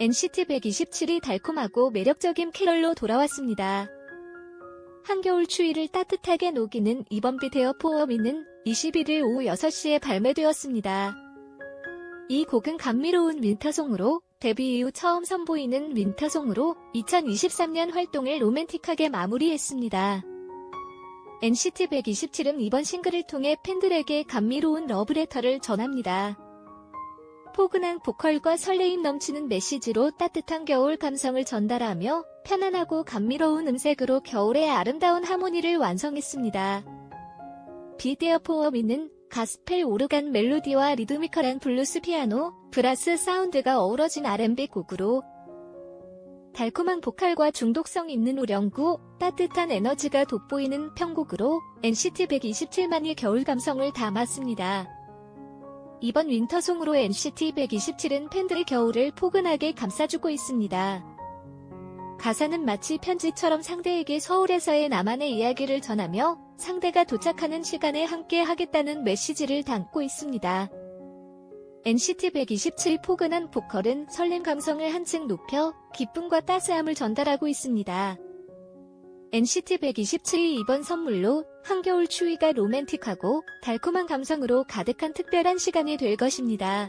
NCT 127이 달콤하고 매력적인 캐럴로 돌아왔습니다. 한겨울 추위를 따뜻하게 녹이는 이번 비데어 포어미는 21일 오후 6시에 발매되었습니다. 이 곡은 감미로운 윈터송으로 데뷔 이후 처음 선보이는 윈터송으로 2023년 활동을 로맨틱하게 마무리했습니다. NCT 127은 이번 싱글을 통해 팬들에게 감미로운 러브레터를 전합니다. 포근한 보컬과 설레임 넘치는 메시지로 따뜻한 겨울 감성을 전달하며 편안하고 감미로운 음색으로 겨울의 아름다운 하모니를 완성했습니다. 비데어 포어미는 가스펠 오르간 멜로디와 리드미컬한 블루스 피아노, 브라스 사운드가 어우러진 R&B 곡으로 달콤한 보컬과 중독성 있는 우령구, 따뜻한 에너지가 돋보이는 편곡으로 NCT 127만의 겨울 감성을 담았습니다. 이번 윈터송으로 NCT 127은 팬들의 겨울을 포근하게 감싸주고 있습니다. 가사는 마치 편지처럼 상대에게 서울에서의 나만의 이야기를 전하며 상대가 도착하는 시간에 함께 하겠다는 메시지를 담고 있습니다. NCT 127 포근한 보컬은 설렘 감성을 한층 높여 기쁨과 따스함을 전달하고 있습니다. NCT 127이 이번 선물로 한겨울 추위가 로맨틱하고 달콤한 감성으로 가득한 특별한 시간이 될 것입니다.